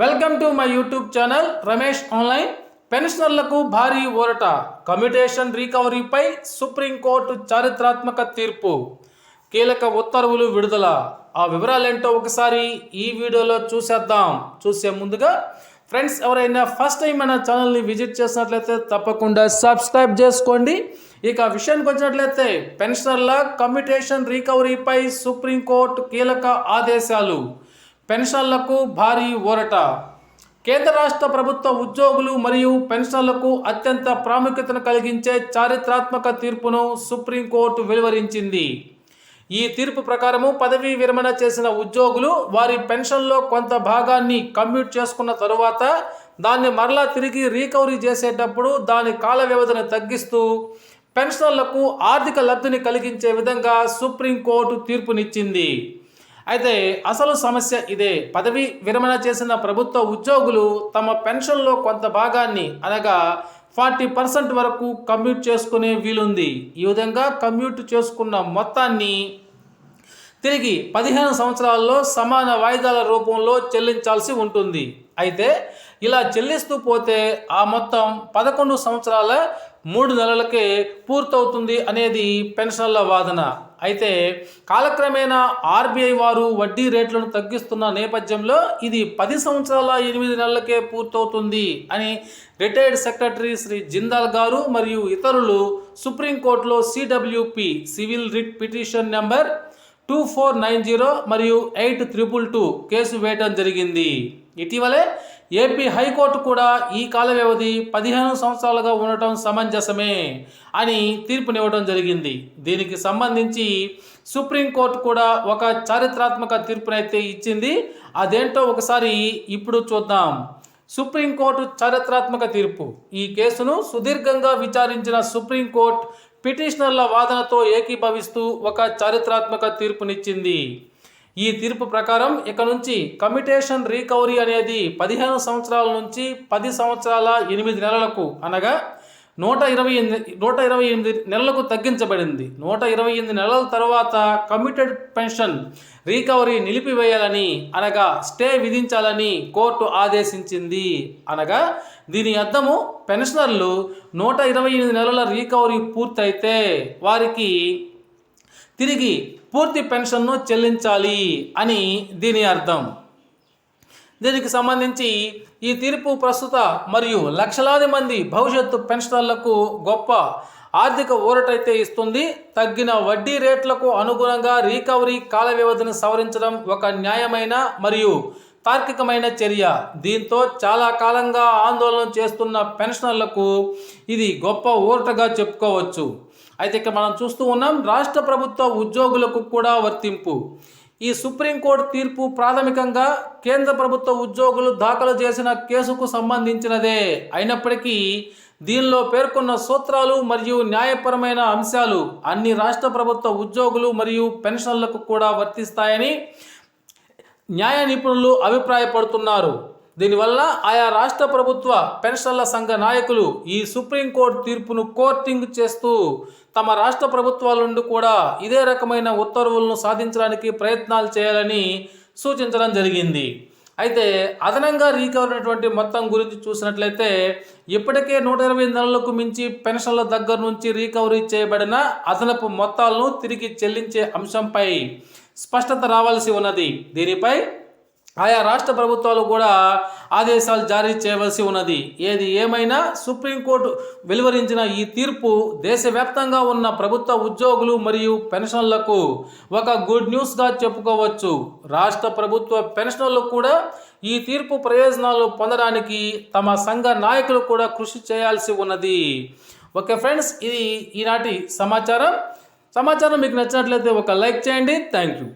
Welcome to my YouTube channel Ramesh online. పెన్షనర్లకు భారీ ఊరట. కమ్యూటేషన్ రికవరీపై సుప్రీంకోర్టు చారిత్రాత్మక తీర్పు. కీలక ఉత్తర్వులు విడుదల. ఆ వివరాలేంటో ఒకసారి ఈ వీడియోలో చూసేద్దాం. చూసే ముందుగా ఫ్రెండ్స్ ఎవరైనా ఫస్ట్ టైం మన ఛానల్ని విజిట్ చేసినట్లయితే తప్పకుండా సబ్స్క్రైబ్ చేసుకోండి. ఇక విషయానికి వచ్చినట్లయితే పెన్షనర్ల కమ్యూటేషన్ రికవరీపై సుప్రీంకోర్టు కీలక ఆదేశాలు. పెన్షన్లకు భారీ ఊరట. కేంద్ర రాష్ట్ర ప్రభుత్వ ఉద్యోగులు మరియు పెన్షన్లకు అత్యంత ప్రాముఖ్యతను కలిగించే చారిత్రాత్మక తీర్పును సుప్రీంకోర్టు వెలువరించింది. ఈ తీర్పు ప్రకారము పదవీ విరమణ చేసిన ఉద్యోగులు వారి పెన్షన్లో కొంత భాగాన్ని కమ్యూట్ చేసుకున్న తరువాత దాన్ని మరలా తిరిగి రీకవరీ చేసేటప్పుడు దాని కాల వ్యవధిని తగ్గిస్తూ పెన్షన్లకు ఆర్థిక లబ్ధిని కలిగించే విధంగా సుప్రీంకోర్టు తీర్పునిచ్చింది. అయితే అసలు సమస్య ఇదే. పదవి విరమణ చేసిన ప్రభుత్వ ఉద్యోగులు తమ పెన్షన్లో కొంత భాగాన్ని అనగా ఫార్టీ పర్సెంట్ వరకు కమ్యూట్ చేసుకునే వీలుంది. ఈ విధంగా కమ్యూట్ చేసుకున్న మొత్తాన్ని తిరిగి పదిహేను సంవత్సరాల్లో సమాన వాయిదాల రూపంలో చెల్లించాల్సి ఉంటుంది. అయితే ఇలా చెల్లిస్తూ పోతే ఆ మొత్తం పదకొండు సంవత్సరాల మూడు నెలలకే పూర్తవుతుంది అనేది పెన్షన్ల వాదన. అయితే కాలక్రమేణా ఆర్బీఐ వారు వడ్డీ రేట్లను తగ్గిస్తున్న నేపథ్యంలో ఇది పది సంవత్సరాల ఎనిమిది నెలలకే పూర్తవుతుంది అని రిటైర్డ్ సెక్రటరీ శ్రీ జిందాల్ గారు మరియు ఇతరులు సుప్రీంకోర్టులో CWP civil writ petition number two four nine zero మరియు ఎయిట్ త్రిపుల్ టూ కేసు వేయటం జరిగింది. ఇటీవలే ఏపీ హైకోర్టు కూడా ఈ కాల వ్యవధి పదిహేను సంవత్సరాలుగా ఉండటం సమంజసమే అని తీర్పునివ్వడం జరిగింది. దీనికి సంబంధించి సుప్రీంకోర్టు కూడా ఒక చారిత్రాత్మక తీర్పునైతే ఇచ్చింది. అదేంటో ఒకసారి ఇప్పుడు చూద్దాం. సుప్రీంకోర్టు చారిత్రాత్మక తీర్పు. ఈ కేసును సుదీర్ఘంగా విచారించిన సుప్రీంకోర్టు పిటిషనర్ల వాదనతో ఏకీభవిస్తూ ఒక చారిత్రాత్మక తీర్పునిచ్చింది. ఈ తీర్పు ప్రకారం ఇక నుంచి కమిటేషన్ రీకవరీ అనేది పదిహేను సంవత్సరాల నుంచి పది సంవత్సరాల ఎనిమిది నెలలకు అనగా నూట ఇరవై ఎనిమిది నూట ఇరవై ఎనిమిది నెలలకు తగ్గించబడింది. నూట ఇరవై ఎనిమిది నెలల తర్వాత కమిటెడ్ పెన్షన్ రీకవరీ నిలిపివేయాలని అనగా స్టే విధించాలని కోర్టు ఆదేశించింది. అనగా దీని అర్థము పెన్షనర్లు నూట ఇరవై ఎనిమిది నెలల రీకవరీ పూర్తయితే వారికి తిరిగి పూర్తి పెన్షన్ను చెల్లించాలి అని దీని అర్థం. దీనికి సంబంధించి ఈ తీర్పు ప్రస్తుత మరియు లక్షలాది మంది భవిష్యత్తు పెన్షనర్లకు గొప్ప ఆర్థిక ఊరటైతే ఇస్తుంది. తగ్గిన వడ్డీ రేట్లకు అనుగుణంగా రీకవరీ కాల వ్యవధిని సవరించడం ఒక న్యాయమైన మరియు తార్కికమైన చర్య. దీంతో చాలా కాలంగా ఆందోళన చేస్తున్న పెన్షనర్లకు ఇది గొప్ప ఊరటగా చెప్పుకోవచ్చు. అయితే ఇక్కడ మనం చూస్తూ ఉన్నాం రాష్ట్ర ప్రభుత్వ ఉద్యోగులకు కూడా వర్తింపు. ఈ సుప్రీంకోర్టు తీర్పు ప్రాథమికంగా కేంద్ర ప్రభుత్వ ఉద్యోగులు దాఖలు చేసిన కేసుకు సంబంధించినదే. అయినప్పటికీ దీనిలో పేర్కొన్న సూత్రాలు మరియు న్యాయపరమైన అంశాలు అన్ని రాష్ట్ర ప్రభుత్వ ఉద్యోగులు మరియు పెన్షన్లకు కూడా వర్తిస్తాయని న్యాయ నిపుణులు అభిప్రాయపడుతున్నారు. దీనివల్ల ఆయా రాష్ట్ర ప్రభుత్వ పెన్షన్ల సంఘ నాయకులు ఈ సుప్రీంకోర్టు తీర్పును కోర్టింగ్ చేస్తూ తమ రాష్ట్ర ప్రభుత్వాల నుండి కూడా ఇదే రకమైన ఉత్తర్వులను సాధించడానికి ప్రయత్నాలు చేయాలని సూచించడం జరిగింది. అయితే అదనంగా రీకవర్ అయినటువంటి మొత్తం గురించి చూసినట్లయితే ఇప్పటికే నూట ఇరవై నెలలకు మించి పెన్షన్ల దగ్గర నుంచి రీకవరీ చేయబడిన అదనపు మొత్తాలను తిరిగి చెల్లించే అంశంపై స్పష్టత రావాల్సి ఉన్నది. దీనిపై ఆయా రాష్ట్ర ప్రభుత్వాలు కూడా ఆదేశాలు జారీ చేయవలసి ఉన్నది. ఏది ఏమైనా సుప్రీంకోర్టు వెలువరించిన ఈ తీర్పు దేశవ్యాప్తంగా ఉన్న ప్రభుత్వ ఉద్యోగులు మరియు పెన్షన్లకు ఒక గుడ్ న్యూస్గా చెప్పుకోవచ్చు. రాష్ట్ర ప్రభుత్వ పెన్షన్లు కూడా ఈ తీర్పు ప్రయోజనాలు పొందడానికి తమ సంఘ నాయకులు కూడా కృషి చేయాల్సి ఉన్నది. ఓకే ఫ్రెండ్స్ ఇది ఈనాటి సమాచారం. సమాచారం మీకు నచ్చినట్లయితే ఒక లైక్ చేయండి. Thank you.